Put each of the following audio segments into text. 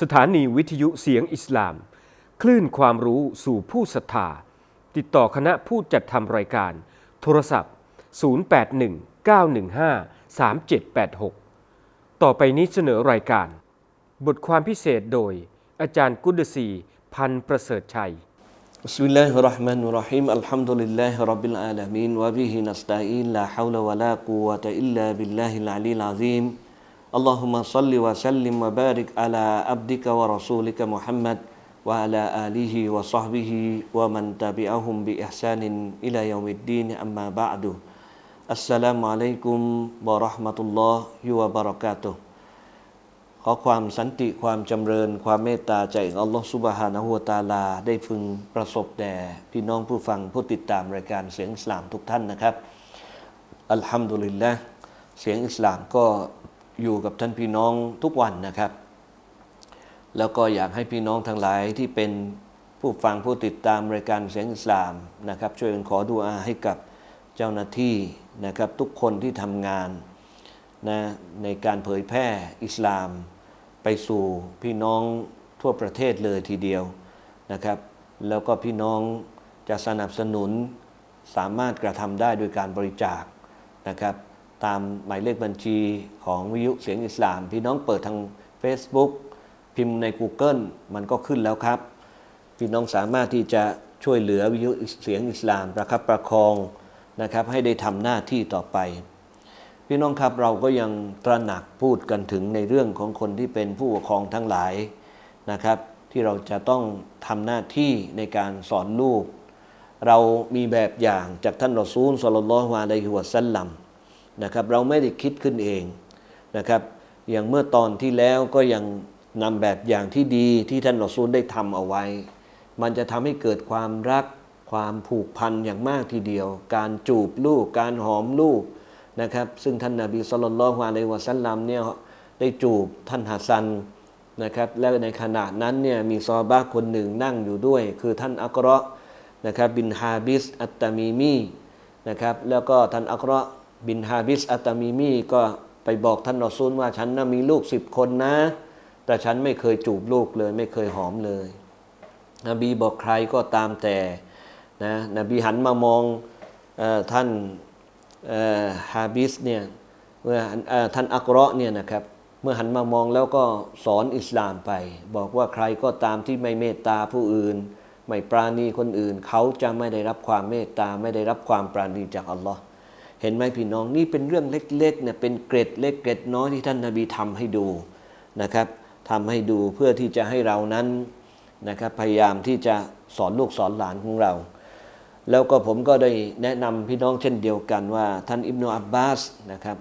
สถานีวิทยุเสียงอิสลาม คลื่นความรู้สู่ผู้ศรัทธา ติดต่อคณะผู้จัดทำรายการ โทรศัพท์ 0819153786 ต่อไปนี้เสนอรายการ บทความพิเศษโดย อาจารย์กุดศีพันประเสริฐชัย بسم الله الرحمن الرحيم الحمد لله رب العالمين وبه نستعين لا حول ولا قوة إلا بالله العلي العظيم اللهم صل وسلم وبارك على عبدك ورسولك محمد وعلى آله وصحبه ومن تبعهم بإحسان إلى يوم الدين أما بعد السلام عليكم ورحمة الله وبركاته ขอความสันติความจำเริญ ความเมตตาจากอัลลอฮฺสุบฮานะฮูวะตาลา ได้พึงประสบแด่พี่น้องผู้ฟังผู้ติดตามรายการเสียงอิสลามทุกท่านนะครับ อัลฮัมดุลิลละเสียงอิสลามก็ อยู่กับท่านพี่น้องทุกวันนะครับ แล้วก็อยากให้พี่น้องทั้งหลายที่เป็นผู้ฟังผู้ติดตามรายการเสียงอิสลามนะครับ ช่วยกันขอดุอาให้กับเจ้าหน้าที่นะครับ ทุกคนที่ทำงานนะในการเผยแพร่อิสลาม ไปสู่พี่น้องทั่วประเทศเลยทีเดียวนะครับ แล้วก็พี่น้องจะสนับสนุนสามารถกระทำได้โดยการบริจาคนะครับ ตามหมายเลขบัญชีของวิทยุเสียงอิสลาม พี่น้องเปิดทาง Facebook พิมพ์ใน Google มันก็ขึ้นแล้วครับ พี่น้องสามารถที่จะช่วยเหลือวิทยุเสียงอิสลามประคับประคองนะครับให้ได้ทำหน้าที่ต่อไป พี่น้องครับเราก็ยังตระหนักพูดกันถึงในเรื่องของคนที่เป็นผู้ปกครองทั้งหลายนะครับ ที่เราจะต้องทำหน้าที่ในการสอนลูก เรามีแบบอย่างจากท่านรอซูลสลลลอฮุอะลัยฮิวะสัลลัม นะครับเราไม่ได้คิดขึ้นเองนะครับอย่างเมื่อตอนที่แล้วก็ยังนำแบบอย่างที่ดีที่ท่านรอซูลได้ทำเอาไว้ มันจะทำให้เกิดความรักความผูกพันอย่างมากทีเดียว การจูบลูก การหอมลูกนะครับซึ่งท่านนาบีสุลต่านละฮ์อะลัยวะสัลลัมเนี่ยได้จูบท่านฮัสซันนะครับและในขณะนั้นเนี่ยมีซอฮาบะห์คนหนึ่งนั่งอยู่ด้วย คือท่านอักระนะครับบินฮาบิสอัตตามีมีนะครับแล้วก็ท่านอักระ บินฮาบิสอัตมีมีก็ไปบอกท่านรอซูลว่าฉันนะมีลูกสิบคนนะ แต่ฉันไม่เคยจูบลูกเลย ไม่เคยหอมเลย นบีบอกใครก็ตามแต่นะนบีหันมามองอท่านฮาบิสเนี่ยเมื่อท่านอักราะเนี่ยนะครับเมื่อหันมามองแล้วก็สอนอิสลามไป บอกว่าใครก็ตามที่ไม่เมตตาผู้อื่น ไม่ปราณีคนอื่น เขาจะไม่ได้รับความเมตตาไม่ได้รับความปราณีจากอัลลอฮ์ เห็นไหมพี่น้องนี่เป็นเรื่องเล็กๆเนี่ยเป็นเกร็ดเล็กเกร็ดน้อยที่ท่านนาบีทำให้ดูนะครับทำให้ดูเพื่อที่จะให้เรานั้นนะครับพยายามที่จะสอนลูกสอนหลานของเรา แล้วก็ผมก็ได้แนะนำพี่น้องเช่นเดียวกันว่า ท่านอิบนาอับบาสนะครับ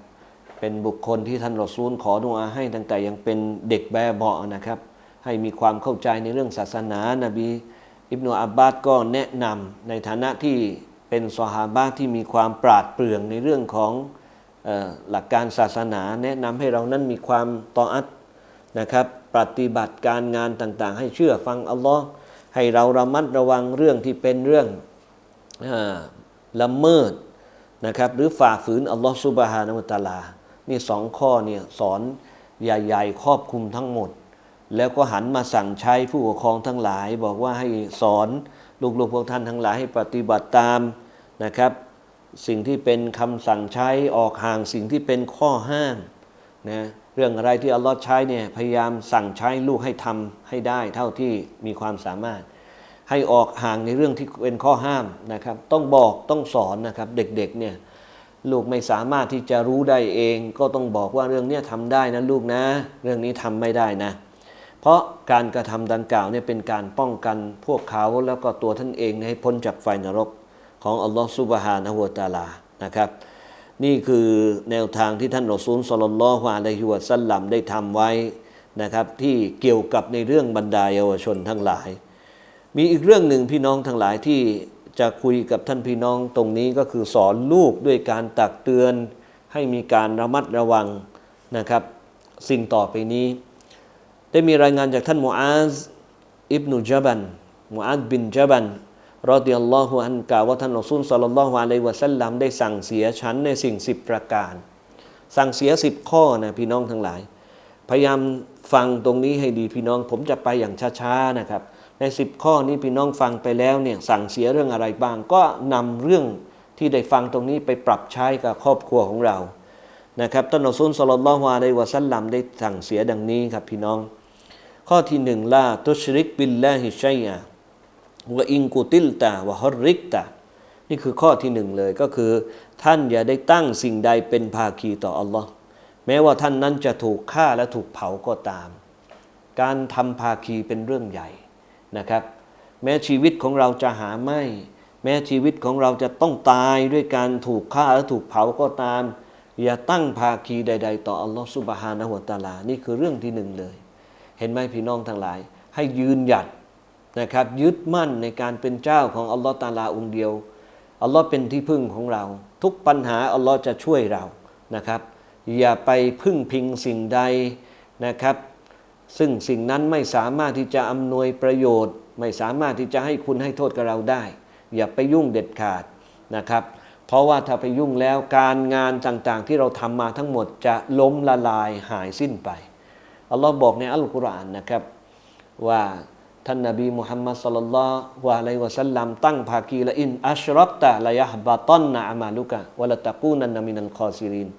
เป็นบุคคลที่ท่านรอซูลขอดุอาให้ตั้งแต่ยังเป็นเด็กแบบเบาะนะครับ ให้มีความเข้าใจในเรื่องศาสนานบีอิบนาอับบาสก็แนะนำในฐานะที่ เป็นสหาบะที่มีความปราดเปรื่องในเรื่องของออหลักการศาสนา แนะนำให้เรานั้นมีความตออัตนะครับปฏิบัติการงานต่างๆ ให้เชื่อฟังอัลลอฮ์ให้เราระมัดระวังเรื่องที่เป็นเรื่องละเมิดนะครับหรือฝ่าฝืนอัลลอฮฺซุบฮานะมุตะลา นี่สองข้อเนี่ยสอนใหญ่ๆครอบคลุมทั้งหมด แล้วก็หันมาสั่งใช้ผู้ปกครองทั้งหลาย บอกว่าให้สอน ลูกๆพวกท่านทั้งหลายให้ปฏิบัติตามนะครับ สิ่งที่เป็นคำสั่งใช้ออกห่างสิ่งที่เป็นข้อห้ามนะเรื่องอะไรที่อัลลอฮ์ใช้เนี่ยพยายามสั่งใช้ลูกให้ทำให้ได้เท่าที่มีความสามารถ ให้ออกห่างในเรื่องที่เป็นข้อห้ามนะครับ ต้องบอกต้องสอนนะครับเด็กๆเนี่ยลูกไม่สามารถที่จะรู้ได้เอง ก็ต้องบอกว่าเรื่องนี้ทำได้นะลูกนะ เรื่องนี้ทำไม่ได้นะ เพราะการกระทำดังกล่าวเนี่ยเป็นการป้องกันพวกเขาแล้วก็ตัวท่านเองให้พ้นจากไฟนรกของอัลลอฮฺซุบฮานะฮูวะตาลานะครับ นี่คือแนวทางที่ท่านรอซูลสลลลอฮุอะลัยฮิวะสัลลัมได้ทำไว้นะครับที่เกี่ยวกับในเรื่องบรรดาเยาวชนทั้งหลาย มีอีกเรื่องหนึ่งพี่น้องทั้งหลายที่จะคุยกับท่านพี่น้องตรงนี้ก็คือสอนลูกด้วยการตักเตือนให้มีการระมัดระวังนะครับ สิ่งต่อไปนี้ ได้มีรายงานจากท่านมูอาซอิบนุจบันมูอาซบินจบันรอดิยัลลอฮุอันกล่าวว่าท่านรอซูลสัลลัลลอฮุอะลัยวะสัลลัมได้สั่งเสียฉันในสิ่งสิบประการ สั่งเสียสิบข้อนะพี่น้องทั้งหลาย พยายามฟังตรงนี้ให้ดีพี่น้องผมจะไปอย่างช้าๆนะครับ ใน10ข้อนี้พี่น้องฟังไปแล้วเนี่ยสั่งเสียเรื่องอะไรบ้าง ก็นำเรื่องที่ได้ฟังตรงนี้ไปปรับใช้กับครอบครัวของเรา นะครับท่านอัซุนสลลลอฮุอะลัยฮิวะสัลลัมได้สั่งเสียดังนี้ครับพี่น้อง ข้อที่หนึ่งลาตุชริกบิลลาฮิชัยอะวะอิงกุติลตาวะฮอรริกตานี่คือข้อที่หนึ่งเลยก็คือ ท่านอย่าได้ตั้งสิ่งใดเป็นภาคีต่ออัลลอฮ์แม้ว่าท่านนั้นจะถูกฆ่าและถูกเผาก็ตาม การทำภาคีเป็นเรื่องใหญ่นะครับ แม้ชีวิตของเราจะหาไม่ แม้ชีวิตของเราจะต้องตายด้วยการถูกฆ่าและถูกเผาก็ตาม อย่าตั้งภาคีใด ๆ ต่ออัลลอฮ์สุบฮานะฮุวตาลา นี่คือเรื่องที่หนึ่งเลย เห็นไหมพี่น้องทั้งหลาย ให้ยืนหยัดนะครับยึดมั่นในการเป็นเจ้าของอัลลอฮ์ตาลาองค์เดียวอัลลอฮ์เป็นที่พึ่งของเรา ทุกปัญหาอัลลอฮ์จะช่วยเรานะครับ อย่าไปพึ่งพิงสิ่งใดนะครับ ซึ่งสิ่งนั้นไม่สามารถที่จะอำนวยประโยชน์ ไม่สามารถที่จะให้คุณให้โทษกับเราได้ อย่าไปยุ่งเด็ดขาดนะครับ เพราะว่าถ้าไปยุ่งแล้วการงานต่างๆ ที่เราทำมาทั้งหมดจะล้มละลายหายสิ้นไป อัลลอฮ์บอกในอัลกุรอานนะครับ ว่าท่านนบีมุฮัมมัดสลลัลลอฮุอะลัยฮิวะสัลลัมตั้งภาคีละอินอัชรักตะละยะฮบะตันนะอามาลุกะวะละตะกูนันนามินัลคอซิริน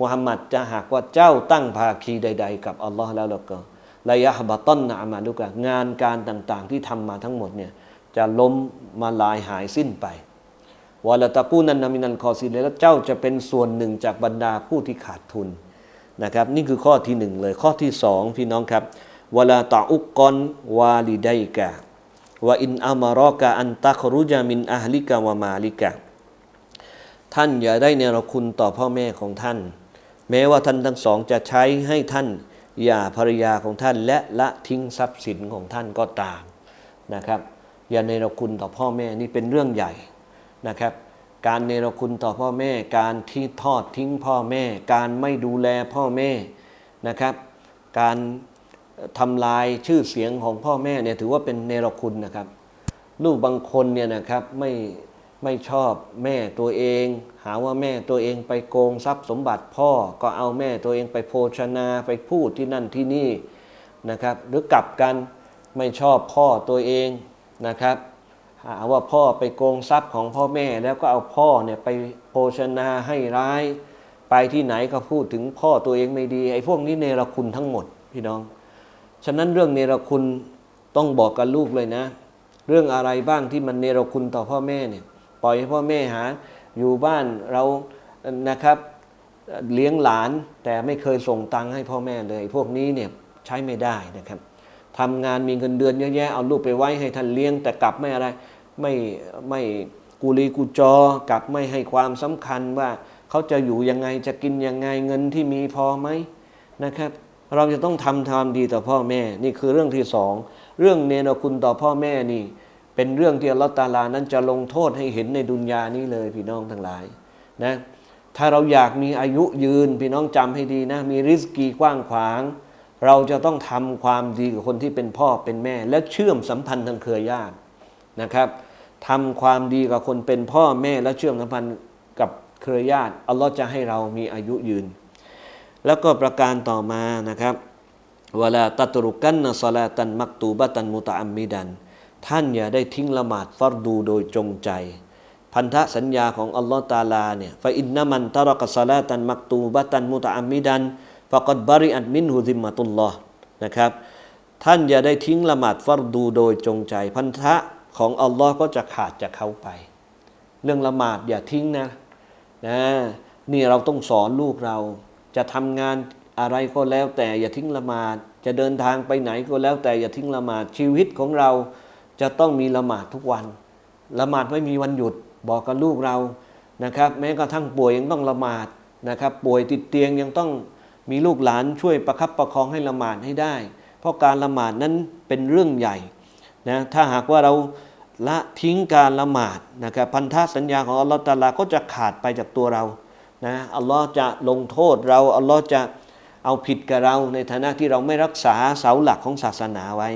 มุฮัมมัดจะหากว่าเจ้าตั้งภาคีใด ๆ กับอัลลอฮ์แล้วแล้วก็ละยะฮบะตันนะอามาลุกะงานการต่างๆ ที่ทำมาทั้งหมดเนี่ยจะล้มมาลายหายสิ้นไป วะลตะกูนันนามินัลคอซิรินและเจ้าจะเป็นส่วนหนึ่งจากบรรดาผู้ที่ขาดทุนนะครับ นี่คือข้อที่หนึ่งเลยข้อที่สองพี่น้องครับวลาตาอุกกอนวาลิดัยกะวะอินอามารอกะอันตัครุจามินอาฮลิกะวะมาลิกะท่านอย่าได้เนรคุณต่อพ่อแม่ของท่าน แม้ว่าท่านทั้งสองจะใช้ให้ท่านอย่าภรรยาของท่าน และละทิ้งทรัพย์สินของท่านก็ตามนะครับ อย่าเนรคุณต่อพ่อแม่นี่เป็นเรื่องใหญ่ นะครับ การเนรคุณต่อพ่อแม่ การที่ทอดทิ้งพ่อแม่ การไม่ดูแลพ่อแม่นะครับ การทำลายชื่อเสียงของพ่อแม่เนี่ยถือว่าเป็นเนรคุณนะครับ ลูกบางคนเนี่ยนะครับไม่ไม่ชอบแม่ตัวเอง หาว่าแม่ตัวเองไปโกงทรัพย์สมบัติพ่อก็เอาแม่ตัวเองไปโภชนาไปพูดที่นั่นที่นี่นะครับ หรือกลับกันไม่ชอบพ่อตัวเองนะครับ ว่าพ่อไปโกงทรัพย์ของพ่อแม่แล้วก็เอาพ่อเนี่ยไปโภชนาให้ร้าย ไปที่ไหนก็พูดถึงพ่อตัวเองไม่ดีไอ้พวกนี้เนรคุณทั้งหมดพี่น้อง ฉะนั้นเรื่องเนรคุณต้องบอกกับลูกเลยนะ เรื่องอะไรบ้างที่มันเนรคุณต่อพ่อแม่เนี่ยปล่อยให้พ่อแม่หาอยู่บ้านเรานะครับเลี้ยงหลานแต่ไม่เคยส่งตังค์ให้พ่อแม่เลย พวกนี้เนี่ยใช้ไม่ได้นะครับทำงานมีเงินเดือนเยอะแยะเอาลูกไปไว้ให้ท่านเลี้ยงแต่กลับไม่อะไร ไม่ไม่กุลีกุจอกับไม่ให้ความสำคัญว่าเขาจะอยู่ยังไงจะกินยังไงเงินที่มีพอไหมนะครับ เราจะต้องทำทามดีต่อพ่อแม่ นี่คือเรื่องที่สองเรื่องเนรคุณต่อพ่อแม่นี่ เป็นเรื่องที่อัลอฮฺตาลานั้นจะลงโทษให้เห็นในดุนยานี้เลยพี่น้องทั้งหลายนะถ้าเราอยากมีอายุยืนพี่น้องจำให้ดีนะมีริสกีกว้างขวาง เราจะต้องทำความดีกับคนที่เป็นพ่อเป็นแม่ และเชื่อมสัมพันธ์ทางเครือญาตินะครับ ทำความดีกับคนเป็นพ่อแม่และเชื่อมสัมพันธ์กับเครือญาติอัลลอฮ์จะให้เรามีอายุยืน แล้วก็ประการต่อมานะครับเวลาตัตรุกันนะซาลาตันมักตูบะตันมุตะอัมมิดัน ท่านอย่าได้ทิ้งละหมาดฟัรดูโดยจงใจ พันธสัญญาของอัลลอฮ์ตาลาเนี่ยฟาอินนามันตะรกซาลาตันมักตูบะตันมุตะอัมมิดันฟะกดบริอัตมินฮุซิมมะตุลลอฮ์นะครับ ท่านอย่าได้ทิ้งละหมาดฟัรดูโดยจงใจ พันธะ ของอัลลอฮ์ก็จะขาดจากเขาไป เรื่องละหมาดอย่าทิ้งนะนะนี่เราต้องสอนลูกเรา จะทำงานอะไรก็แล้วแต่อย่าทิ้งละหมาด จะเดินทางไปไหนก็แล้วแต่อย่าทิ้งละหมาดชีวิตของเราจะต้องมีละหมาดทุกวัน ละหมาดไม่มีวันหยุดบอกกับลูกเรานะครับ แม้กระทั่งป่วยยังต้องละหมาดนะครับ ป่วยติดเตียงยังต้องมีลูกหลานช่วยประคับประคองให้ละหมาดให้ได้ เพราะการละหมาดนั้นเป็นเรื่องใหญ่นะถ้าหากว่าเรา ละทิ้งการละหมาดนะครับพันธสัญญาของอัลลอฮฺตาลาก็จะขาดไปจากตัวเรานะอัลลอฮ์จะลงโทษเราอัลลอฮ์จะเอาผิดกับเราในฐานะที่เราไม่รักษาเสาหลักของศาสนาไว้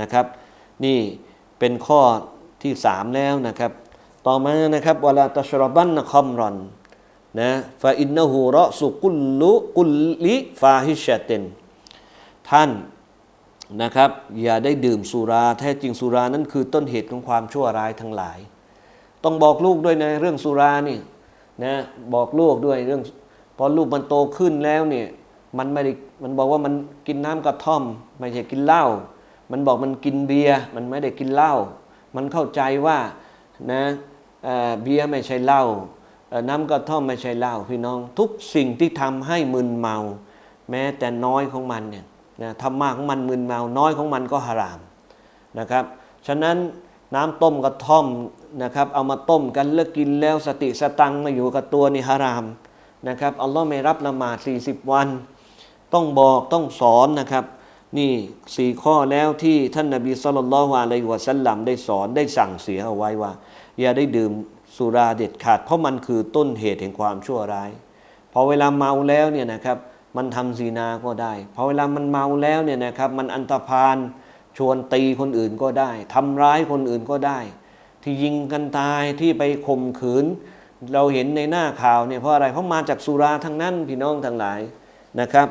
นะครับ นี่เป็นข้อที่สามแล้วนะครับ ต่อมานะครับเวลาตัชรบันนะคอมรอนนะฟาอินนหูราะสุกุลลุกุลลิฟาฮิชเตนท่าน นะครับ อย่าได้ดื่มสุราแท้จริงสุรานั้นคือต้นเหตุของความชั่วร้ายทั้งหลาย ต้องบอกลูกด้วยในะเรื่องสุรานี่นะบอกลูกด้วยเรื่องพอลูกมันโตขึ้นแล้วเนี่ยมันไม่ได้มันบอกว่ามันกินน้ำกระท่อม ไม่ใช่กินเหล้ามันบอกมันกินเบียร์มันไม่ได้กินเหล้ามันเข้าใจว่านะเเบียร์ไม่ใช่เหล้าน้ำกระท่อมไม่ใช่เหล้าพี่น้อง ทุกสิ่งที่ทำให้มึนเมา แม้แต่น้อยของมันเนี่ย นะทำมากของมันมึนเมาน้อยของมันก็ฮารามนะครับ ฉะนั้นน้ำต้มกระท่อมนะครับ เอามาต้มกันแล้วกินแล้วสติสตังมาอยู่กับตัวนี่ฮารามนะครับอัลลอฮ์ไม่รับละหมาด40 วัน ต้องบอกต้องสอนนะครับ นี่สี่ข้อแล้วที่ท่านนบีสุลต่านละฮ์อะลัยฮิวะสัลลัมได้สอนได้สั่งเสียเอาไว้ว่า อย่าได้ดื่มสุราเด็ดขาด เพราะมันคือต้นเหตุแห่งความชั่วร้าย พอเวลาเมาแล้วเนี่ยนะครับ มันทำซีนาก็ได้พอเวลามันเมาแล้วเนี่ยนะครับมันอันตรพานชวนตีคนอื่นก็ได้ทำร้ายคนอื่นก็ได้ ที่ยิงกันตายที่ไปข่มขืน เราเห็นในหน้าข่าวเนี่ยเพราะอะไรเพราะมาจากสุราทั้งนั้นพี่น้องทั้งหลายนะครับ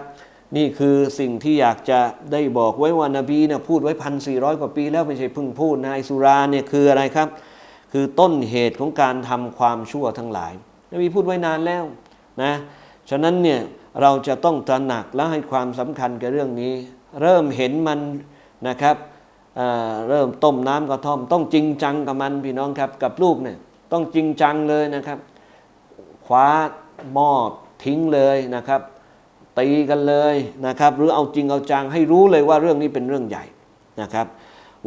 นี่คือสิ่งที่อยากจะได้บอกไว้ว่านบีเนี่ยพูดไว้พันสี่ร้อยกว่าปีแล้วไม่ใช่เพิ่งพูดนะไอสุราเนี่ยคืออะไรครับ คือต้นเหตุของการทำความชั่วทั้งหลายนบีพูดไว้นานแล้วนะฉะนั้นเนี่ย เราจะต้องตระหนักและให้ความสำคัญกับเรื่องนี้ เริ่มเห็นมันนะครับเเริ่มต้มน้ำกระท่อม ต้องจริงจังกับมันพี่น้องครับ กับลูกเนี่ยต้องจริงจังเลยนะครับคว้าหม้อทิ้งเลยนะครับตีกันเลยนะครับ หรือเอาจริงเอาจังให้รู้เลยว่าเรื่องนี้เป็นเรื่องใหญ่นะครับ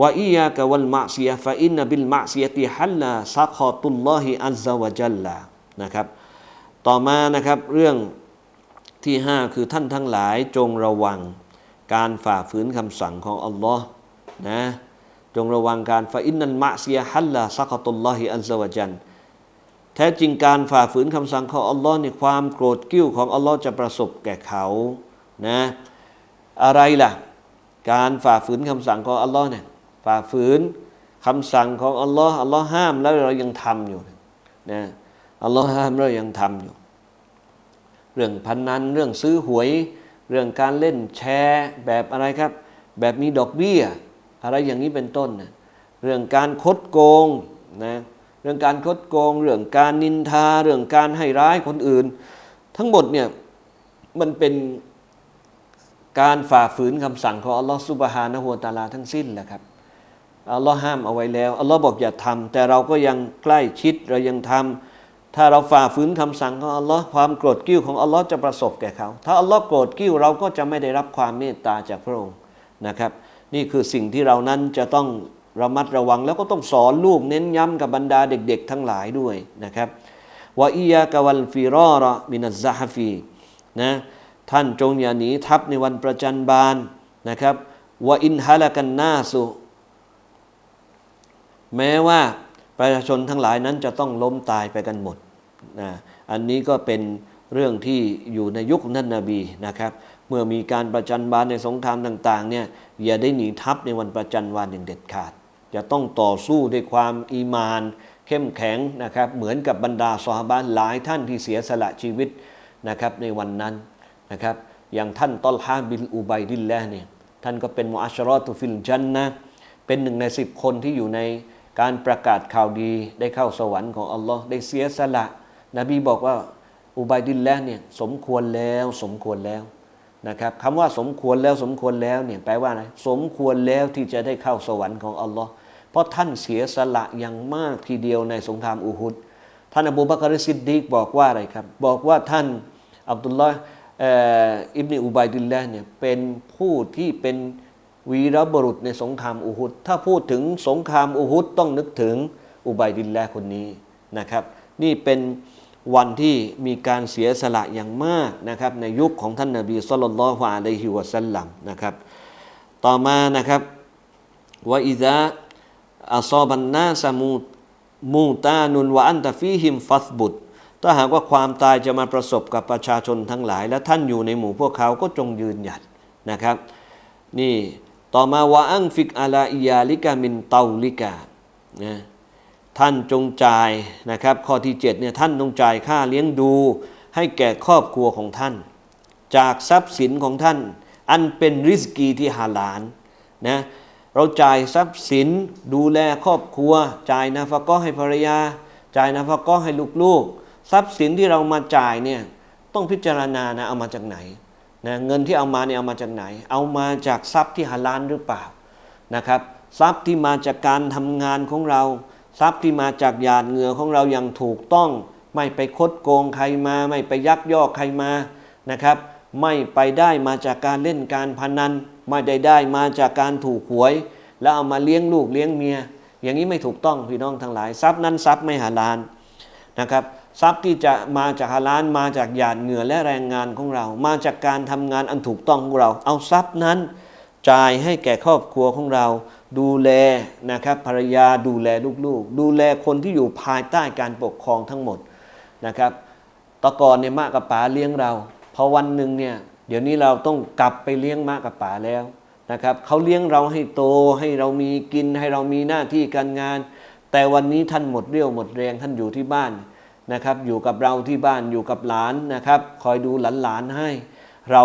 ว่าอียากะวัลมะเซียฟะอินนบิลมะเซียติฮัลลาซักขอตุลลอฮิอัลซาวะจัลลานะครับ ต่อมานะครับเรื่อง ที่ 5 คือท่านทั้งหลายจงระวังการฝ่าฝืนคำสั่งของอัลลอฮ์นะจงระวังการฟาอินนันมะเซียฮัลลาซักตุลลอฮิอัลซาวะจันแท้จริงการฝ่าฝืนคำสั่งของอัลลอฮ์ในความโกรธกิ้วของอัลลอฮ์จะประสบแก่เขานะอะไรล่ะ การฝ่าฝืนคำสั่งของอัลลอฮ์เนี่ยฝ่าฝืนคำสั่งของอัลลอฮ์อัลลอฮ์ห้ามแล้วเรายังทำอยู่นะอัลลอฮ์ห้ามแล้วเรายังทำอยู่ เรื่องพนนัน เรื่องซื้อหวย เรื่องการเล่นแชร์แบบอะไรครับ แบบมีดอกเบี้ย อะไรอย่างนี้เป็นต้นนะเรื่องการคดโกงนะเรื่องการคดโกง เรื่องการนินทา เรื่องการให้ร้ายคนอื่น ทั้งหมดเนี่ยมันเป็นการฝ่าฝืนคำสั่งของอัลลอฮฺซุบฮานะฮูวะตาลาทั้งสิ้นแหละครับอัลลอฮ์ห้ามเอาไว้แล้วอัลลอฮ์บอกอย่าทำแต่เราก็ยังใกล้ชิดเรายังทำ ถ้าเราฝ่าฝืนคำสั่งของอัลลอฮ์ความโกรธกิ้วของอัลลอฮ์จะประสบแก่เขา ถ้าอัลลอฮ์โกรธกิ้วเราก็จะไม่ได้รับความเมตตาจากพระองค์นะครับ นี่คือสิ่งที่เรานั้นจะต้องระมัดระวังแล้วก็ต้องสอนลูกเน้นย้ำกับบรรดาเด็ก ๆ ทั้งหลายด้วยนะครับว่าอียากวัลฟิรอระมินัซซะฮฟีนะท่านจงอย่าหนีทัพในวันประจันบานนะครับว่าอินฮะละกันนาสุแม้ว่า ประชาชนทั้งหลายนั้นจะต้องล้มตายไปกันหมดนะอันนี้ก็เป็นเรื่องที่อยู่ในยุคท่านนาบีนะครับ เมื่อมีการประจันบานในสงครามต่างๆเนี่ยอย่าได้หนีทัพในวันประจันบานอย่างเด็ดขาด จะต้องต่อสู้ด้วยความอีมาน เข้มแข็งนะครับ เหมือนกับบรรดาซอฮาบะห์หลายท่านที่เสียสละชีวิตนะครับในวันนั้นนะครับ อย่างท่านตอลฮาบินอุบัยดิลละห์เนี่ยท่านก็เป็นมุอัชรอตุฟิลจันนะเป็นหนึ่งในสิบคนที่อยู่ใน การประกาศข่าวดีได้เข้าสวรรค์ของอัลลอฮ์ได้เสียสละ นบีบอกว่าอุบัยดิลละห์เนี่ยสมควรแล้วสมควรแล้วนะครับคำว่าสมควรแล้วสมควรแล้วเนี่ยแปลว่าอะไรสมควรแล้วที่จะได้เข้าสวรรค์ของอัลลอฮ์เพราะท่านเสียสละอย่างมากทีเดียวในสงครามอูฮุดท่านอบูบักรซิดดีกบอกว่าอะไรครับ บอกว่าท่านอับดุลลอฮ์เอ่ออิบนีอุบัยดิลละห์เนี่ยเป็นผู้ที่เป็น วีรบุรุษในสงครามอูฮุดถ้าพูดถึงสงครามอูฮุดต้องนึกถึงอุบัยดิลลคนนี้นะครับ นี่เป็นวันที่มีการเสียสละอย่างมากนะครับในยุคของท่านนบีสุลต่านละฮ์อะลัยฮิวะสัลลัมนะครับต่อมานะครับว่าอิซาอัซอบันนาสมูมูตานุนวะอันตะฟีหิมฟัสบุตถ้าหากว่าความตายจะมาประสบกับประชาชนทั้งหลาย และท่านอยู่ในหมู่พวกเขาก็จงยืนหยัดนะครับ นี่ ต่อมาวะอังฟิกอาลาอิยาลิกามินเตาลิกานะท่านจงจ่ายนะครับ ข้อที่7เนี่ยท่านจงจ่ายค่าเลี้ยงดู ให้แก่ครอบครัวของท่าน จากทรัพย์สินของท่าน อันเป็นริสกีที่ฮาลาลนะเราจ่ายทรัพย์สินดูแลครอบครัว จ่ายนาฟะก็ให้ภรรยา จ่ายนาฟะก็ให้ลูกๆ ทรัพย์สินที่เรามาจ่ายเนี่ยต้องพิจารณานะเอามาจากไหน นะเงินที่เอามาเนี่ยเอามาจากไหน เอามาจากทรัพย์ที่ฮาลาลหรือเปล่านะครับ ทรัพย์ที่มาจากการทำงานของเรา ทรัพย์ที่มาจากหยาดเหงื่อของเราอย่างถูกต้อง ไม่ไปคดโกงใครมา ไม่ไปยักยอกใครมานะครับ ไม่ไปได้มาจากการเล่นการพนัน ไม่ได้ได้มาจากการถูกหวย แล้วเอามาเลี้ยงลูกเลี้ยงเมีย อย่างนี้ไม่ถูกต้องพี่น้องทั้งหลาย ทรัพย์นั้นทรัพย์ไม่หาลานนะครับ ทรัพย์ที่จะมาจากฮาลานมาจากหยาดเหงื่อและแรงงานของเรา มาจากการทำงานอันถูกต้องของเรา เอาทรัพย์นั้น จ่ายให้แก่ครอบครัวของเรา ดูแลนะครับภรรยาดูแลลูกๆ ดูแลคนที่อยู่ภายใต้การปกครองทั้งหมดนะครับตะกอนเนี่ยมากกับป๋าเลี้ยงเราพอวันหนึ่งเนี่ยเดี๋ยวนี้เราต้องกลับไปเลี้ยงมากกับป๋าแล้วนะครับเขาเลี้ยงเราให้โตให้เรามีกินให้เรามีหน้าที่การงาน แต่วันนี้ท่านหมดเรี่ยวหมดแรงท่านอยู่ที่บ้าน นะครับ อยู่กับเราที่บ้านอยู่กับหลานนะครับ คอยดูหลานๆให้ เรา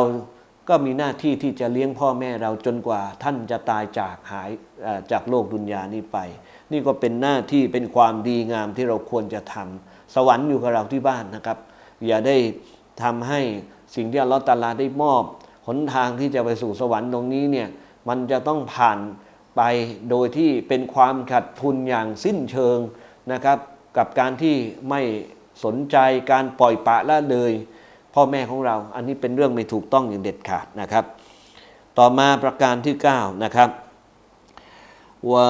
ก็มีหน้าที่ที่จะเลี้ยงพ่อแม่เราจนกว่าท่านจะตายจากหายจากโลกดุนยานี้ไป นี่ก็เป็นหน้าที่เป็นความดีงามที่เราควรจะทำสวรรค์อยู่กับเราที่บ้านนะครับ อย่าได้ทำให้สิ่งที่อัลลอฮฺตาลาได้มอบหนทางที่จะไปสู่สวรรค์ตรงนี้เนี่ยมันจะต้องผ่านไปโดยที่เป็นความขาดทุนอย่างสิ้นเชิงนะครับ กับการที่ไม่สนใจการปล่อยปะละเลย พ่อแม่ของเรา อันนี้เป็นเรื่องไม่ถูกต้องอย่างเด็ดขาดนะครับ ต่อมาประการที่ 9 นะครับว่า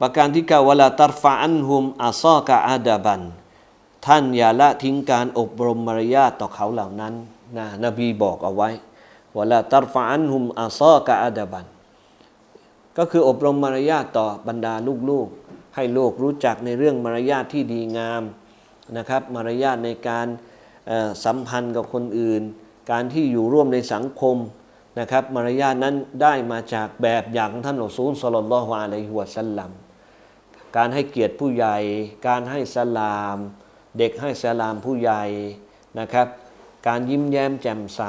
ประการที่9วลาตัรฟะอันฮุมอาซอกะอาดาบัน ท่านอย่าละทิ้งการอบรมมารยาทต่อเขาเหล่านั้นนะนบีบอกเอาไว้วลาตัรฟะอันฮุมอาซอกะอาดาบัน ก็คืออบรมมารยาทต่อบรรดาลูกๆ ให้ลูกรู้จักในเรื่องมารยาทที่ดีงามนะครับ มารยาทในการสัมพันธ์กับคนอื่น การที่อยู่ร่วมในสังคมนะครับ มารยาทนั้นได้มาจากแบบอย่างของท่านอัลซูลสลลลลอฮุอะลัยฮิวสัลลัมการให้เกียรติผู้ใหญ่ การให้สลาม เด็กให้สลามผู้ใหญ่นะครับ การยิ้มแย้มแจ่มใส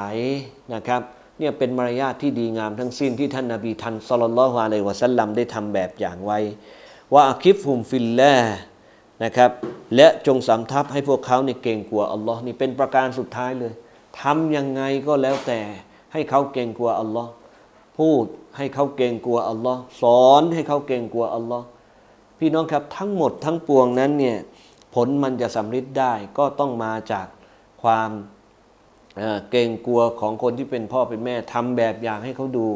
นะครับเนี่ยเป็นมารยาทที่ดีงามทั้งสิ้นที่ท่านนาบีทันสลลลลอฮุอะลัยฮิวะสัลลัมได้ทำแบบอย่างไว้ ว่าอาคิฟฮุมฟิลแลนะครับและจงสำทับให้พวกเขาในยเก่งกลัวอัลลอฮ์นี่เป็นประการสุดท้ายเลยทำยังไงก็แล้วแต่ให้เขาเก่งกลัวอัลลอฮ์พูดให้เขาเก่งกลัวอัลลอฮ์สอนให้เขาเก่งกลัวอัลลอฮ์พี่น้องครับทั้งหมดทั้งปวงนั้นเนี่ยผลมันจะสำเร็จได้ก็ต้องมาจากความเอ่อเกรงกลัวของคนที่เป็นพ่อเป็นแม่ทำแบบอย่างให้เขาดู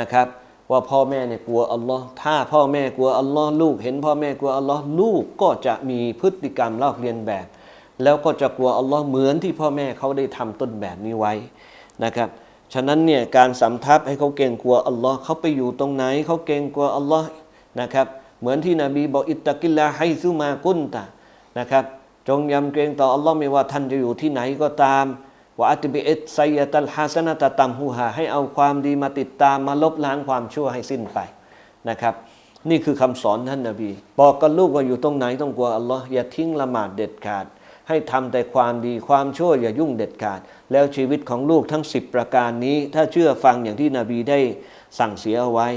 นะครับ ว่าพ่อแม่เนี่ยกลัวอัลลอฮ์ถ้าพ่อแม่กลัวอัลลอฮ์ลูก เห็นพ่อแม่กลัวอัลลอฮ์ลูกก็จะมีพฤติกรรมลอกเลียนแบบ แล้วก็จะกลัวอัลลอฮ์เหมือนที่พ่อแม่เขาได้ทำต้นแบบนี้ไว้นะครับฉะนั้นเนี่ยการสำทับให้เขาเกรงกลัวอัลลอฮ์เขาไปอยู่ตรงไหนเขาเกรงกลัวอัลลอฮ์นะครับเหมือนที่นบีบอกอิตตะกิลลาให้ซุมากุนตะนะครับจงยำเกรงต่ออัลลอฮ์ไม่ว่าท่านจะอยู่ที่ไหนก็ตาม ว่าอัตบิเอตไซยตัลฮาสนะตะตัมฮูฮาให้เอาความดีมาติดตามมาลบล้างความชั่วให้สิ้นไปนะครับ นี่คือคำสอนท่านนบี บอกกับลูกว่าอยู่ตรงไหนต้องกลัวอัลลอฮ์อย่าทิ้งละหมาดเด็ดขาด ให้ทำแต่ความดีความชั่วอย่ายุ่งเด็ดขาด แล้วชีวิตของลูกทั้ง 10 ประการนี้ ถ้าเชื่อฟังอย่างที่นบีได้สั่งเสียเอาไว้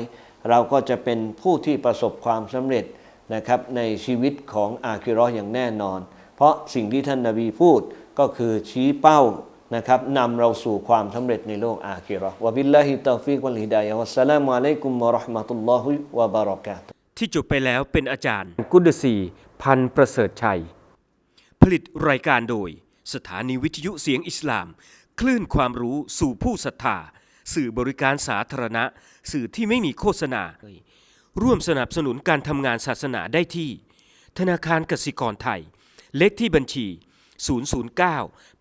เราก็จะเป็นผู้ที่ประสบความสำเร็จนะครับในชีวิตของอาคิราะห์อย่างแน่นอน เพราะสิ่งที่ท่านนาบีพูดก็คือชี้เป้า นะครับนำเราสู่ความสำเร็จในโลกอาคิเราะห์วะบิลลาฮิตตอฟิกวัลฮิดายะฮ์วัสสลามุอะลัยกุมวะเราะห์มะตุลลอฮิวะบะเราะกาตุฮ์ที่จบไปแล้วเป็นอาจารย์ กุดซีพันธ์ประเสริฐชัย ผลิตรายการโดย สถานีวิทยุเสียงอิสลาม คลื่นความรู้สู่ผู้ศรัทธา สื่อบริการสาธารณะ สื่อที่ไม่มีโฆษณา ร่วมสนับสนุนการทำงานศาสนาได้ที่ ธนาคารกสิกรไทย เลขที่บัญชี 009